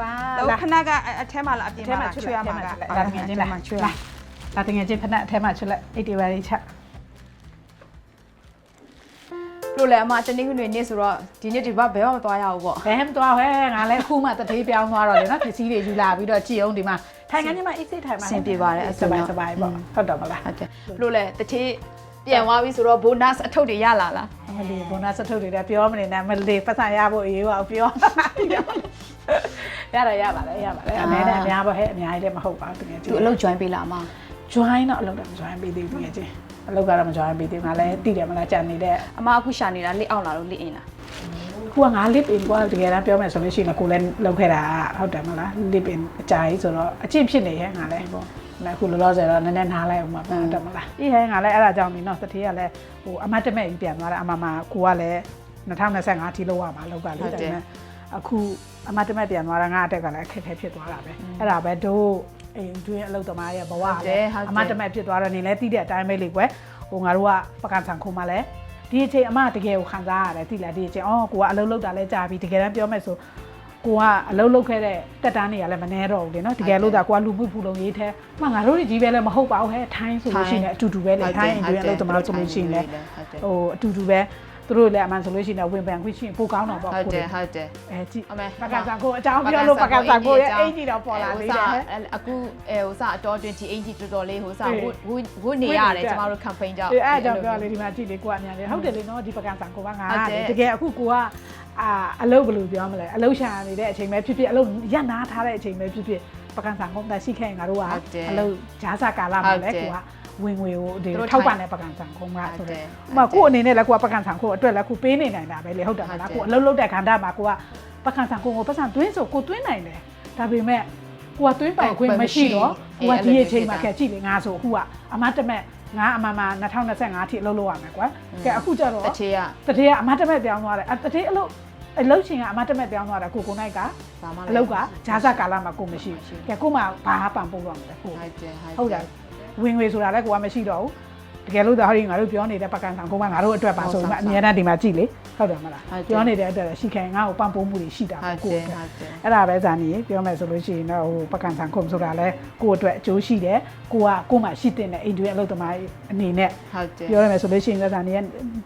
ပါတော့ခဏကအထဲမှာလားအပြင်မှာလားချွေရမှာလားဒါတကယ်ချင်းလားချွေရဒါတကယ်ချင်းဖက်နဲ့အထဲမှာချွေလိုက်အိတ်တွေပါလေးချက်လို့လည်းအမတနေ့ကနေနေ့ဆိုတော့ဒီနေ့ဒီဘက်ဘယ်မှမသွားရဘူးပေါ့ဘယ်မှမသွားဟဲ့ငါလည်းခုမှတတိပြောင်းသွားတော့လေနော်ပစ္စည်းတွေယူလာပြီးတော့ကြည့်အောင်ဒီမှာထိုင်ခန်းထဲမှာအိတ်စိတ်ထိုင်မှာဆင်ပြေပါတယ်အစပိုင်းစပိုင်းပေါ့ဟုတ်တော့မလားဟုတ်ကဲ့လို့လည်းတတိပြန်သွားပြီဆိုတော့ bonus အထုပ်တွေရလာလားမလေး bonus အထုပ်တွေလည်းပြောမနေနဲ့မလေးပတ်စံရဖို့အရေးပါပြော ရတာရပါလေရပါလေအများနဲ့အများပါဟဲ့အများကြီးလည်းမဟုတ်ပါဘူးတကယ်သူအလုပ် join ပေးလာအမ join တော့အလုပ်တော့မ join ပေးသေးဘူးတကယ်ချင်းအလုပ်ကတော့မ join ပေးသေးဘူးငါလည်းတည်တယ်မလားကြံနေတဲ့အမအခုရှာနေတာလက်အောင်လာလို့လက်အင်းလားခုကငါ lip in ကွာတကယ်တမ်းပြောမယ်ဆိုလို့ရှိရင်ကိုလည်းလောက်ခဲ့တာဟုတ်တယ်မလား lip in အကြာကြီးဆိုတော့အကျင့်ဖြစ်နေရဲ့ငါလည်းပေါ့လည်းအခုလောလောဆယ်တော့နည်းနည်းနားလိုက်အောင်ပါဟုတ်တယ်မလားအေးဟဲငါလည်းအဲ့ဒါကြောင့်ဒီနော်တတိကလည်းဟိုအမတ်တမဲ့ကြီးပြန်သွားတာအမမကိုကလည်း2025ထိလောက်ရမှာလောက်ကလေဒါပေမဲ့ အခုအမတ်တမဲ့ပြန်သွားတာငါအတက်ကလည်းအခက်အခဲဖြစ်သွားတာပဲအဲ့ဒါပဲတို့အိမ်တွင်းအလုပ်သမားရဲ့ဘဝလည်းအမတ်တမဲ့ဖြစ်သွားတော့နေလဲတီးတဲ့အတိုင်းပဲလေကွယ်ဟိုငါတို့ကပကံဆန်ခုံမှလည်းဒီအချိန်အမတကယ်ကိုခံစားရတယ်တိလားဒီအချိန်အော်ကိုကအလုပ်လုပ်တာလဲကြာပြီတကယ်တမ်းပြောမယ်ဆိုကိုကအလုပ်လုပ်ခဲ့တဲ့တက်တန်းတွေကလည်းမနှဲတော့ဘူးလေနော်တကယ်လို့ဒါကိုကလူမှုဖူလုံရေးထဲမှငါတို့ကြီးပဲလည်းမဟုတ်ပါဘူးဟဲ့ထိုင်းဆိုလို့ရှိရင်အတူတူပဲလေထိုင်းအင်ဂျင်အလုပ်သမားဆိုလို့ရှိရင်လည်းဟိုအတူတူပဲ သူတို့လည်းအမှန်ဆိုလို့ရှိရင်ဝင်ပန်ခွင့်ရှိရင်ပိုကောင်းတော့ပေါ့ဟုတ်ကိုတယ်ဟုတ်တယ်အဲကြည့်အမေပကဆန်ကိုအကြောင်းပြောလို့ပကဆန်ကိုရဲ့အင်ဂျီတော့ပေါ်လာသေးတယ်ဟဲ့အခုအဲဟိုစအတော်တွင်ဒီအင်ဂျီတော်တော်လေးဟိုစအေးဝဝဝနေရတယ်ကျမတို့ campaign ကြောင့်ဒီအဲ့အကြောင်းပြောလေဒီမှာကြည့်လေကိုကအများလေဟုတ်တယ်လေနော်ဒီပကံဆန်ကိုကငါဟုတ်တယ်တကယ်အခုကိုကအာအလုပ်ဘယ်လိုပြောမလဲအလုပ်ရှာနေတဲ့အချိန်ပဲဖြစ်ဖြစ်အလုပ်ရနာထားတဲ့အချိန်ပဲဖြစ်ဖြစ်ပကံဆန်ကိုတက်ရှိခဲ့ရင်ငါတို့ကအလုပ်ဂျားစာကာလမှာလဲကိုက ဝင်ငွေကိုဒီထောက်ပံ့တဲ့ပကံဆန်ကုန်းကဆိုတော့ဥမာကိုအနေနဲ့လည်းကိုကပကံဆန်ကိုအတွက်လည်းကိုပေးနေနိုင်တာပဲလေဟုတ်တယ်မလားကိုအလုပ်လုပ်တဲ့ခန္ဓာမှာကိုကပကံဆန်ကုန်းကိုပတ်စံသွင်းဆိုကိုသွင်းနိုင်တယ်ဒါပေမဲ့ကိုကသွင်းပိုင်ခွင့်မရှိတော့ကိုကဒီအချိန်မှာခက်ကြည့်လေငါဆိုအခုကအမတ်တမဲ့ငါအမမ2025ထိအလုပ်လုပ်ရမယ်ကွာကဲအခုကျတော့တချေကတတိယအမတ်တမဲ့ပြောင်းသွားတယ်အတတိအလုပ်အလုပ်ချင်းကအမတ်တမဲ့ပြောင်းသွားတာကိုကိုနိုင်ကဘာမှအလုပ်ကဂျားစကာလမှာကိုမရှိဘူးကဲကိုမှဘာပန်ပို့တော့မလဲကိုဟုတ်တယ်ဟုတ်တယ် ဝင်ငွေဆိုတာလည်းကိုကမရှိတော့ဘူးတကယ်လို့ဒါဟိုဒီငါတို့ပြောနေတဲ့ပကံဆောင်ကိုကငါတို့အတွက်ပါဆိုမှအများနဲ့ဒီမှာကြည့်လေဟုတ်တယ်မလားပြောနေတဲ့အတွက်ရှိခိုင်ငါ့ကိုပန်ပိုးမှုတွေရှိတာဟုတ်ကိုတယ်အတွက်ဟုတ်တယ်အဲ့ဒါပဲဇာနီပြောမယ်ဆိုလို့ရှိရင်တော့ဟိုပကံဆန်ခုံဆိုတာလဲကိုအတွက်အကျိုးရှိတယ်ကိုကကိုမှရှိတဲ့အိမ်တွင်းအလုပ်သမားအနေနဲ့ဟုတ်တယ်ပြောရမယ်ဆိုလို့ရှိရင်ဇာနီရဲ့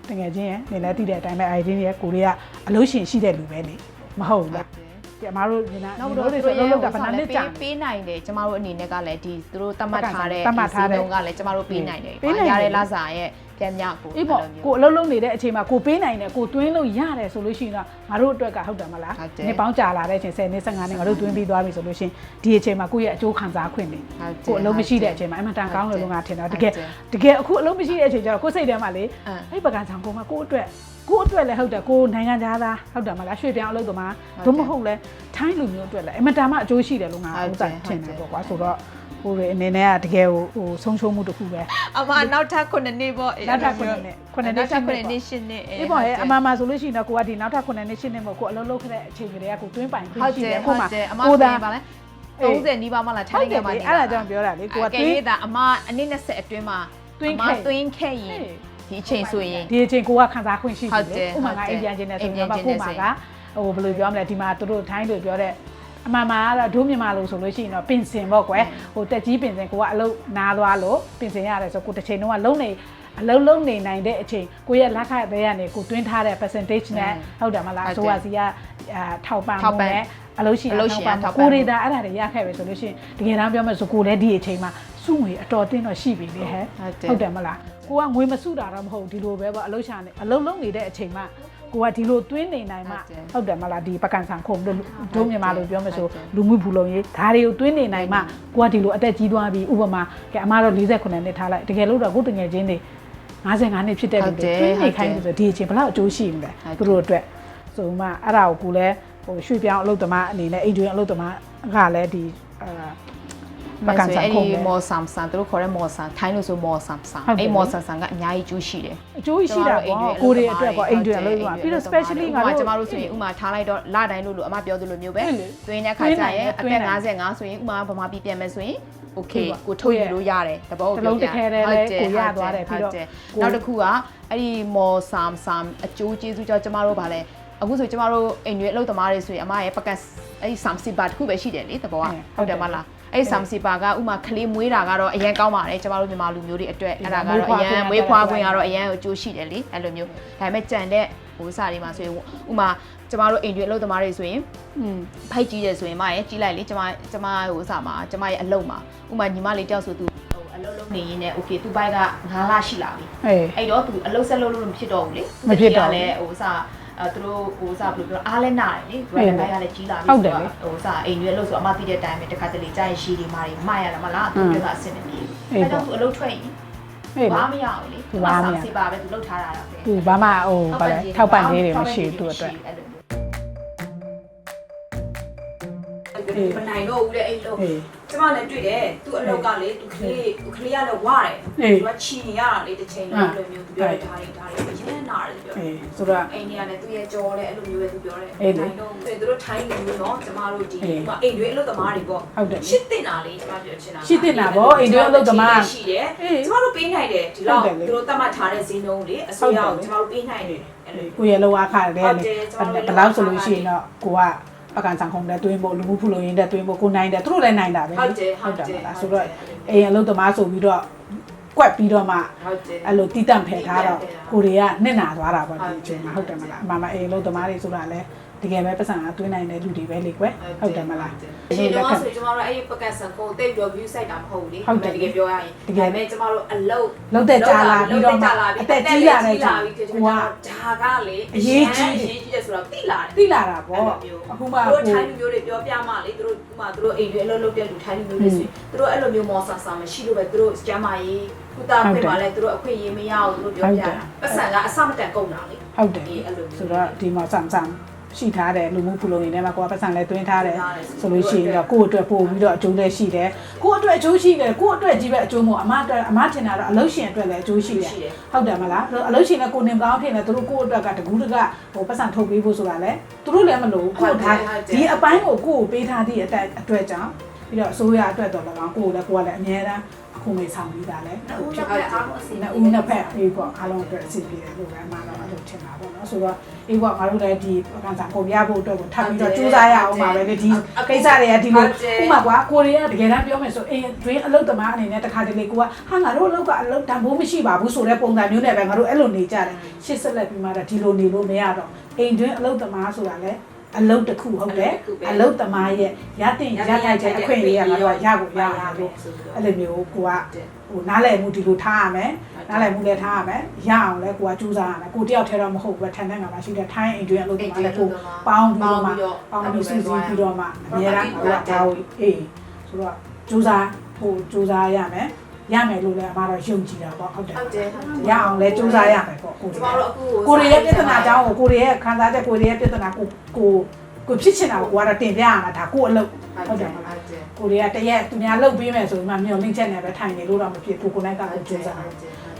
တကယ်ချင်းရဲ့နေလဲတည်တဲ့အတိုင်းပဲ ID ရဲ့ကိုလေးကအလုပ်ရှင်ရှိတဲ့လူပဲလေမဟုတ်ဘူးလား ကျမတို့ညီနာနောက်တို့တော့တွေသူဆိုတို့လုံးရဲ့လုံးတာဗနာနဲ့ကြာပေးနိုင်တယ်ကျမတို့အနေနဲ့ကလည်းဒီသူတို့တတ်မှတ်ထားတဲ့တတ်မှတ်ထားတဲ့စီလုံးကလည်းကျမတို့ပေးနိုင်တယ်ပေးနိုင်တယ်ရတဲ့လစာရဲ့ပြန်မြကိုအေးပေါ့ကိုအလုံးလုံးနေတဲ့အချိန်မှာကိုပေးနိုင်တယ်ကိုတွင်းလို့ရတယ်ဆိုလို့ရှိရင်တော့ငါတို့အတွက်ကဟုတ်တယ်မလားဟုတ်တယ်နှစ်ပေါင်းကြာလာတဲ့အချိန်10နှစ်15နှစ်ငါတို့တွင်းပြီးသွားပြီဆိုလို့ရှိရင်ဒီအချိန်မှာကိုယ့်ရဲ့အကျိုးခံစားခွင့်တွေဟုတ်တယ်ကိုအလုံးမရှိတဲ့အချိန်မှာအမှန်တန်ကောင်းတယ်လို့ငါထင်တယ်ဟုတ်တတယ်ကယ်တကယ်အခုအလုံးမရှိတဲ့အချိန်ကျတော့ကိုယ်စိတ်ထဲမှာလေအင်းအဲ့ပကံဆောင်ကိုမှကိုယ့်အတွက် ကိုယ့်အတွက်လည်းဟုတ်တယ်ကိုယ်နိုင်ငံသားသားဟုတ်တယ်မလားရွှေ့ပြောင်းအလုပ်သမားဟုတ်တယ်သို့မဟုတ်လဲထိုင်းလူမျိုးအတွက်လည်းအမှန်တန်မှအကျိုးရှိတယ်လို့ငါဟုတ်ဥစ္တယ်စာထင်တယ်ဟုတ်တယ်ပေါ့ကွာဆိုတော့ဟိုတွေအနေနဲ့ကတကယ်ဟိုဟိုဆုံးရှုံးမှုတစ်ခုပဲအမနောက်ထပ်9နှစ်ပေါ့နောက်ထပ်ခုနှစ်နှစ်ခုနှစ်နှစ်နောက်ထပ်ရှစ်နှစ်9နှစ်ရှင်းနှစ်အေးပေါ့ဟဲ့အမှန်မှန်ဆိုလို့ရှိရင်တော့ကိုကဒီနောက်ထပ်9နှစ်10နှစ်မို့ကိုအလုံးလုံးခတဲ့အချိန်ကလေးကကိုတွင်းပိုင်ခွင့်ဟုတ်ရှိတတယ်ယ်ဟုကိုတ်မှတယ်အမကိုဆိုသာရင်ဗာလဲအေး30နီးပါးမှလားထိုဟုတ်င်းတယ်နိုင်ငံမှာလေနေအဲ့ဒါကြောင့်ပြောတာလေကိုကကဲတွင်းရေးတာအမအနည်း20အတွင်းမှာတွင်းအမခဲ့တွင်းခဲ့ရင် ဒီအချိန်ဆိုရင်ဒီအချိန်ကိုကခံစားခွင့်ရှိဟုတယ်တ်တယ်လေဥပမာဟုတ်တယ်အိမ်ပြန်ခြင်းနဲ့ဆိုအိမ်ရင်ပြန်တော့ခြင်းကိုနဲ့မှကဟိုဘယ်လိုပြောမလဲဒီမှာသူတို့ထိုင်းတွေပြောတဲ့အမှန်မှန်ကတော့ဒုမြန်မာလို့ဆိုလို့ရှိရင်တော့ပင်စင်ပေါ့ကွယ်ဟိုတက်ကြီးပင်စင်ကိုကအလုတ်နားသွားလို့ပင်စင်ရတယ်ဆိုကိုတစ်ချိန်လုံးကလုံးနေအလုံးလုံးနေနိုင်တဲ့အချိန်ကိုရဲ့လက်ခတ်တဲ့ကနေကိုတွင်းထားတဲ့ percentage နဲ့ဟုတ်တယ်မလားဆိုပါစီကအာထောက်ပံ့မှုနဲ့အလို့ရှိရင်ထောက်ပံ့ကိုရီဒါအဲ့ဒါတွေရခဲ့ပဲဆိုလို့ရှိရင်တကယ်တမ်းပြောမယ်ဆိုကိုလည်းဒီအချိန်မှာ စုငွေအတော်တင်းတော့ရှိပြီလေဟဲ့ဟုတ်တယ်မလားကိုကငွေမစုတာတော့မဟုတ်ဒီလိုပဲပေါ့အလုံးရှာနေအလုံးလုံးနေတဲ့အချိန်မှာကိုကဒီလိုသွင်းနေနိုင်မှဟုတ်တယ်မလားဒီပကံဆန်ခုံတို့ဒုံမြန်မာလိုပြောမယ်ဆိုလူမှုဘူးလုံးရေးဒါတွေကိုသွင်းနေနိုင်မှကိုကဒီလိုအသက်ကြီးသွားပြီးဥပမာကဲအမတော့48နှစ်ထားလိုက်တကယ်လို့တော့ကိုတငယ်ချင်းတွေ55နှစ်ဖြစ်တဲ့လူတွေသွင်းနေခိုင်းလို့ဆိုဒီအချိန်ဘယ်လောက်အကျိုးရှိမလဲသူတို့အတွက်ဆိုမှအဲ့ဒါကိုကိုလည်းဟိုရွှေ့ပြောင်းအလုပ်သမားအနေနဲ့အိမ်တွင်အလုပ်သမားကလည်းဒီအာ မကန်ဆန်ခုံမော်ဆမ်ဆန်သူတို့ခေါ်တဲ့မော်ဆန်ထိုင်းလို့ဆိုမော်ဆမ်ဆန်အဲ့မော်ဆမ်ဆန်ကအများကြီးကျိုးရှိတယ်အကျိုးရှိတာပေါ့ကိုတွေအတွက်ပေါ့အိမ်တွေအလုပ်လုပ်ပြီးတော့ specially ငါတို့ကျမတို့ဆိုရင်ဥမာထားလိုက်တော့လတိုင်းလို့လို့အမပြောသလိုမျိုးပဲဟုတ်လေတွင်းတဲ့ခါကျရင်အတွင်းသက်နိုင်တယ်55ဆိုရင်ဥမာဗမာပြည်ပြန်မယ်ဆိုရင် okay ဟုတ်ပါကိုထုတ်ယူလို့ရတယ်တဘောတစ်လုံးတစ်ခဲတည်းလည်းကိုရသွားတယ်ပြီးတော့ကိုနောက်တစ်ခုကအဲ့ဒီမော်ဆမ်ဆမ်အကျိုးကျေးဇူးကြောင့်ကျမတို့ဗာလဲအခုဆိုကျမတို့အိမ်တွေအလုပ်သမားတွေဆိုရင်အမရဲ့ပကတ်အဲ့ဒီ30ပါတခုပဲရှိတယ်လေတဘောကဟုတ်တယ်မလား အဲ့ဒီ30ပါကဥမာကလေးမွေးတာကတော့အရင်ကောင်းပါတယ်ကျမတို့မြန်မာလူမျိုးတွေအတွက်အဲ့ဒါကတော့အရင်မွေးဖွားခွင့်ကတော့အရင်ကိုကြိုးရှိတယ်လေအဲ့လိုမျိုးဒါပေမဲ့ကြံတဲ့ဟိုစားတွေမှာဆိုရင်ဥမာကျမတို့အိမ်တွေအလုပ်သမားတွေဆိုရင်อืมဖိုက်ကြီးတယ်ဆိုရင်မရဲ့ကြီးလိုက်လေကျမကျမဟိုစားမှာကျမရဲ့အလုပ်မှာဥမာညီမလေးတယောက်ဆိုသူဟိုအလုပ်လုပ်နေရင်းနဲ့ okay သူ့ဘိုက်က9လရှိလာပြီအေးအဲ့တော့သူအလုပ်ဆက်လုပ်လို့မဖြစ်တော့ဘူးလေမဖြစ်တော့ဘူးလဲဟိုစား အဲသူတို့ဟိုစားဘယ်လိုပြောအားလဲနာတယ်လေသူကအေးလည်းဘိုက်ကလည်းကြီးလာပြီဟုတ်တယ်လေဟိုစားအိမ်ရွယ်လို့ဆိုအမသိတဲ့အတိုင်းပဲတခါတလေကြာရင်ရှိဒီမာတွေမှားရတာမလားသူတို့ကအဆင်မပြေအေးဘူးပေါ့အဲ့တော့သူအလုပ်ထွက်ရင်အေးဘာလေမရဘူးလေသူဘာမှမရစီပါပဲသူလုပ်ထားတာပဲသူဘာမှဟိုဗါလဲထောက်ပံ့သေးတယ်မရှိဘူးသူအတွက်အဲ့လိုမျိုးအေးမနိုင်တော့ဘူးလေအဲ့လိုအေး ကျမလည်းတွေ့တယ်သူ့အလောက်ကလေသူကလေးသူကလေးကလည်းဝရတယ်အေးသူကချီနေရတာလေတစ်ချိန်လုံးအဲ့လိုမျိုးသူပြောတယ်ဒါတွေဒါတွေအရင်နာတယ်ပြောအေးဆိုတော့အိမ်ကြီးကလည်းသူ့ရဲ့ကြောလဲအဲ့လိုမျိုးပဲသူပြောတယ်အေးလေနိုင်တော့ဘူးသူတို့ထိုင်းနေလို့နော်ကျမတို့ဒီအေးဟိုအိမ်တွေအလုပ်သမားတွေပေါ့ဟုတ်တယ်လေရှစ်တင်တာလေကျမပြောချင်တာရှစ်တင်တာပေါ့အိမ်တွေအလုပ်သမားရှိတယ်အေးကျမတို့ပေးနိုင်တယ်ဒီလောက်ဟုတ်တယ်လေသူတို့တတ်မှတ်ထားတဲ့ဈေးနှုန်းလေအစိုးရဟုတ်တယ်လေကိုကျမတို့ပေးနိုင်တယ်အဲ့လိုကိုရဲ့လောအားခရတယ်လေဟုတ်တယ်ကျွန်တော်လည်းဘယ်လောက်ဆိုလို့ရှိရင်တော့ကိုက ပကံဆောင်ခုံတဲ့တွင်းဖို့လူမှုဖူလို့ရင်းတဲ့တွင်းဖို့ကိုနိုင်တယ်သူတို့လည်းနိုင်တာပဲလေဟုတ်တယ်ဟုတ်တယ်မလားဆိုတော့အိမ်အလုပ်သမားဆိုပြီးတော့ကွက်ပြီးတော့မှဟုတ်တယ်အဲ့လိုတီးတန့်ဖယ်ထားတော့တီးတန့်ဖယ်ထားကိုတွေကနှစ်နာသွားတာပေါ့ဟုဒီတ်အတယ်ချိန်မှာဟုတ်တယ်မလားအမှန်မှအိမ်အလုပ်သမားတွေဆိုတာလည်း တကယ်ပဲပတ်စံအသွင်းနိုင်တဲ့လူတွေပဲလေကွယ်ဟုတ်တယ်မလားဒီတော့ဆိုကျမတို့အဲ့ဒီပကတ်ဆန်ကိုတိတ်ပြီး view site တာမဟုတ်ဘူးလေဟုတ်တယ်တကယ်ပြောရရင်တကယ်ဒါပေမဲ့ကျမတို့အလုတ်လောက်တဲ့ကြာလာပြီးတော့မှလောက်အသက်ကြီးလာတဲ့ကြောင့်ကိုကိုကကဒါကလေအရေးကြီးတယ်အရေးကြီးတယ်ဆိုတော့သိလာတယ်သိလာတာပေါ့အခုမှတို့ကိုထိုင်းလူမျိုးတွေပြောပြမှလေသူတို့ဥမာသူတို့အိမ်တွေအလုပ်လုပ်တဲ့လူထိုင်းလူမျိုးတွေဆိုရင်သူတို့အဲ့လိုမျိုးမော်ဆာဆာမရှိလို့ပဲသူတို့ကျမ်းမာရေးကုသခွင့်ပါလဲသူတို့အခွင့်အရေးမရဘူးသူတို့ပြောပြတာပတ်စံကအစမတန်ကုန်တာလေဟုတ်တယ်ဒီအဲ့လိုမျိုးဆိုတော့ဒီမှာစမ်းစမ်း ရှိထားတယ်လူမှုဖူလုံနေထဲမှာကိုကပတ်စံလည်းတွင်းထားတယ်တွင်းထားတယ်ဆိုလို့ရှိရင်တော့ကိုယ့်အတွက်ပို့ပြီးတော့အကျိုးလည်းရှိတယ်ကိုယ့်အတွက်အကျိုးရှိတယ်ကိုယ့်အတွက်ကြီးပဲအကျိုးမဟုတ်အမအတွက်အမထင်တာတော့အလုပ်ရှင်အတွက်လည်းအကျိုးရှိတယ်ရှိတယ်ဟုတ်တယ်မလားဆိုတော့အလုပ်ရှင်နဲ့ကိုယ်နေမကောင်းဖြစ်နေသူတို့ကိုယ့်အတွက်ကတကူးတကဟိုပတ်စံထုတ်ပေးဖို့ဆိုတာလည်းသူတို့လည်းမလို့ကိုယ့်ထားဒီအပိုင်းကိုကိုယ့်ကိုပေးထားသည့်အတက်အတွက်ကြောင့်ပြီးတော့အစိုးရအတွက်တော့လည်းကောင်းကိုယ်လည်းကိုယ်ကလည်းအများအားအခုမေးဆောင်ပြီးသားလဲဦးတစ်ဖက်အားလုံးအစီအနှစ်စဉ်ဦးနှစ်ဖက်အေးပေါ့အားလုံးအတွက်အဆင်ပြေတယ်လို့ပဲအမှန်တော့အဲ့လို ထင်တာပေါ့နော်ဆိုတော့အေးပေါ့ငါတို့လည်းဒီပကံစာပုံပြဖို့အတွက်ကိုထပ်ပြီးတော့စူးစမ်းရအောင်ပါပဲလေဒီကိစ္စတွေကဒီလိုဥမာကွာကိုရီးယားတကယ်တမ်းပြောမယ်ဆိုအိမ်တွင်းအလုပ်သမားအနေနဲ့တခါတလေကိုကဟာငါတို့အလုပ်ကအလုပ်တန်ဖိုးမရှိပါဘူးဆိုတဲ့ပုံစံမျိုးနဲ့ပဲငါတို့အဲ့လိုနေကြတယ်ရှစ်ဆက်လက်ပြီးမှတော့ဒီလိုနေလို့မရတော့အိမ်တွင်းအလုပ်သမားဆိုတာလည်း အလုပ်တစ်ခုဟုတ်တယ်အလုပ်သမားရဲ့ရတင်ရထိုက်တဲ့အခွင့်အရေးကငါတို့ကရကိုရရလို့အဲ့လိုမျိုးကိုကဟိုနားလည်မှုဒီလိုထားရမယ်နားလည်မှုလည်းထားရမယ်ရအောင်လဲကိုကကြိုးစားရမယ်ကိုတယောက်ထဲတော့မဟုတ်ဘူးထန်တဲ့ငါမရှိတဲ့ထိုင်းအိမ်တွင်းအလုပ်တွေမှာလည်းကိုပေါင်းပြီးတော့မှပေါင်းပြီးစီစီပြီးတော့မှအများအားကိုကဒါဝအေးဆိုတော့ကြိုးစားဟိုကြိုးစားရမယ် ရမယ်လို့လည်းအမတော့ယုံကြည်တာပေါ့ဟုတ်တယ်ဟုတ်တယ်ဟုတ်တယ်ရအောင်လဲကြိုးစားရမယ်ပေါ့ကိုကျမတို့အခုကိုရီးယားပြဿနာအကြောင်းကိုကိုရီးယားခံစားချက်ကိုရီးယားပြဿနာကိုကိုကိုဖြစ်ချင်တာကိုကိုကတော့တင်ပြရမှာဒါကိုအလုပ်ဟုတ်တယ်မလားဟုတ်တယ်ကိုရီးယားတရက်သူများလှုပ်ပေးမယ်ဆိုရင်မှမျောလင့်ချက်နဲ့ပဲထိုင်နေလို့တော့မဖြစ်ကိုကိုနိုင်ကကိုကြိုးစားတယ်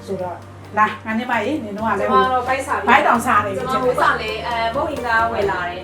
ဆိုတော့လာငါနေမရေးနင်တို့ကကျလည်းမတို့ဘိုက်စာဘိုက်တောင်စားနေပြီကျမဟိုစာလေအဲဘုတ်အင်္ဂါဝယ်လာတယ်